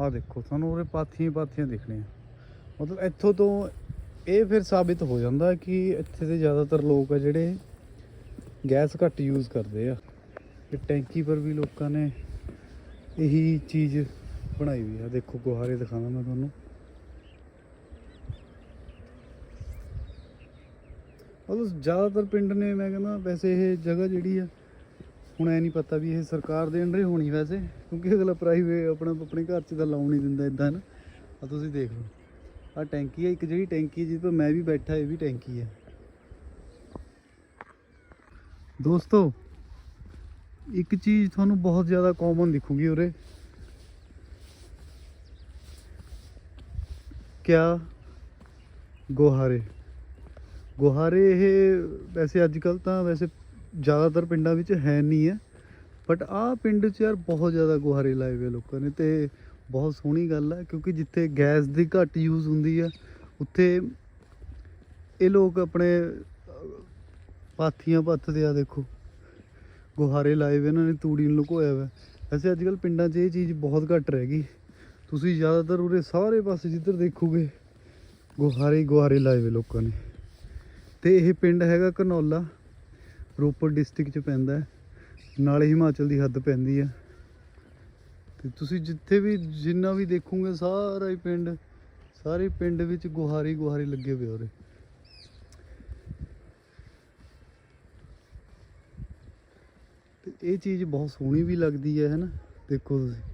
ਆਹ ਦੇਖੋ, ਤੁਹਾਨੂੰ ਉਰੇ ਪਾਥੀਆਂ ਪਾਥੀਆਂ ਦਿਖਣੀਆਂ। ਮਤਲਬ ਇੱਥੋਂ ਤੋਂ ਇਹ ਫਿਰ ਸਾਬਿਤ ਹੋ ਜਾਂਦਾ ਕਿ ਇੱਥੇ ਦੇ ਜ਼ਿਆਦਾਤਰ ਲੋਕ ਆ ਜਿਹੜੇ ਗੈਸ ਘੱਟ ਯੂਜ਼ ਕਰਦੇ ਆ। ਤੇ ਟੈਂਕੀ ਪਰ ਵੀ ਲੋਕਾਂ ਨੇ ਇਹੀ ਚੀਜ਼ ਬਣਾਈ ਹੋਈ ਆ। ਦੇਖੋ, ਗੁਹਾਰੇ ਦਿਖਾਣਾ ਮੈਂ ਤੁਹਾਨੂੰ। ਮਤਲਬ ਜ਼ਿਆਦਾਤਰ ਪਿੰਡ ਨੇ, ਮੈਂ ਕਹਿੰਦਾ, ਵੈਸੇ ਇਹ ਜਗ੍ਹਾ ਜਿਹੜੀ ਆ ਹੁਣ ਐ ਨਹੀਂ ਪਤਾ ਵੀ ਇਹ ਸਰਕਾਰ ਦੇ ਅੰਡਰ ਹੀ ਹੋਣੀ ਵੈਸੇ, ਕਿਉਂਕਿ ਅਗਲਾ ਪ੍ਰਾਈਵੇਟ ਆਪਣਾ, ਆਪਣੇ ਘਰ 'ਚ ਤਾਂ ਲਾਉਣ ਨਹੀਂ ਦਿੰਦਾ ਇਦਾਂ ਨਾ। ਆ ਤੁਸੀਂ ਦੇਖ ਲਓ। ਆ ਟੈਂਕੀ ਹੈ ਇੱਕ ਜਿਹੜੀ ਟੈਂਕੀ ਜਿਸ 'ਤੇ ਮੈਂ ਵੀ ਬੈਠਾ, ਇਹ ਵੀ ਟੈਂਕੀ ਹੈ ਦੋਸਤੋ, ਇੱਕ ਚੀਜ਼ ਤੁਹਾਨੂੰ ਬਹੁਤ ਜ਼ਿਆਦਾ ਕਾਮਨ ਦਿਖੂਗੀ ਉਰੇ। ਕਿਆ? ਗੋਹਾਰੇ। ਗੋਹਾਰੇ ਇਹ ਵੈਸੇ ਅੱਜ ਕੱਲ ਤਾਂ ਵੈਸੇ ਜ਼ਿਆਦਾਤਰ ਪਿੰਡਾਂ ਵਿੱਚ ਹੈ ਨਹੀਂ ਹੈ। ਬਟ ਆਹ ਪਿੰਡ 'ਚ ਯਾਰ ਬਹੁਤ ਜ਼ਿਆਦਾ ਗੁਹਾਰੇ ਲਾਏ ਹੋਏ ਲੋਕਾਂ ਨੇ ਤੇ ਬਹੁਤ ਸੋਹਣੀ ਗੱਲ ਹੈ ਕਿਉਂਕਿ ਜਿੱਥੇ ਗੈਸ ਦੀ ਘੱਟ ਯੂਜ਼ ਹੁੰਦੀ ਹੈ ਉੱਥੇ ਇਹ ਲੋਕ ਆਪਣੇ ਪਾਥੀਆਂ ਪੱਥਦੇ ਆ ਦੇਖੋ। ਗੁਹਾਰੇ ਲਾਏ ਹੋਏ ਇਹਨਾਂ ਨੇ ਤੂੜੀ ਨੂੰ ਲੁਕੋਇਆ ਹੋਇਆ। ਵੈਸੇ ਅੱਜ ਕੱਲ ਪਿੰਡਾਂ 'ਚ ਇਹ ਚੀਜ਼ ਬਹੁਤ ਘੱਟ ਰਹਿ ਗਈ। ਤੁਸੀਂ ਜ਼ਿਆਦਾਤਰ ਉਰੇ ਸਾਰੇ ਪਾਸੇ ਜਿੱਧਰ ਦੇਖੋਗੇ ਗੁਹਾਰੇ ਗੁਹਾਰੇ ਲਾਏ ਹੋਏ ਲੋਕਾਂ ਨੇ। ਤੇ ਇਹ ਪਿੰਡ ਹੈਗਾ ਕਨੌਲਾ ਰੋਪੜ ਡਿਸਟ੍ਰਿਕਟ ਚ ਪੈਂਦਾ ਹੈ। ਨਾਲੇ ਹਿਮਾਚਲ ਦੀ ਹੱਦ ਪੈਂਦੀ ਹੈ। ਤੇ ਤੁਸੀਂ ਜਿੱਥੇ ਵੀ, ਜਿੰਨਾ ਵੀ ਦੇਖੋਗੇ, ਸਾਰਾ ਹੀ ਪਿੰਡ, ਸਾਰੇ ਪਿੰਡ ਵਿੱਚ ਗੁਹਾਰੀ ਗੁਹਾਰੀ ਲੱਗੇ ਹੋਏ ਉਹਦੇ ਤੇ ਇਹ ਚੀਜ਼ ਬਹੁਤ ਸੋਹਣੀ ਵੀ ਲੱਗਦੀ ਹੈ ਹੈਨਾ ਦੇਖੋ ਤੁਸੀਂ।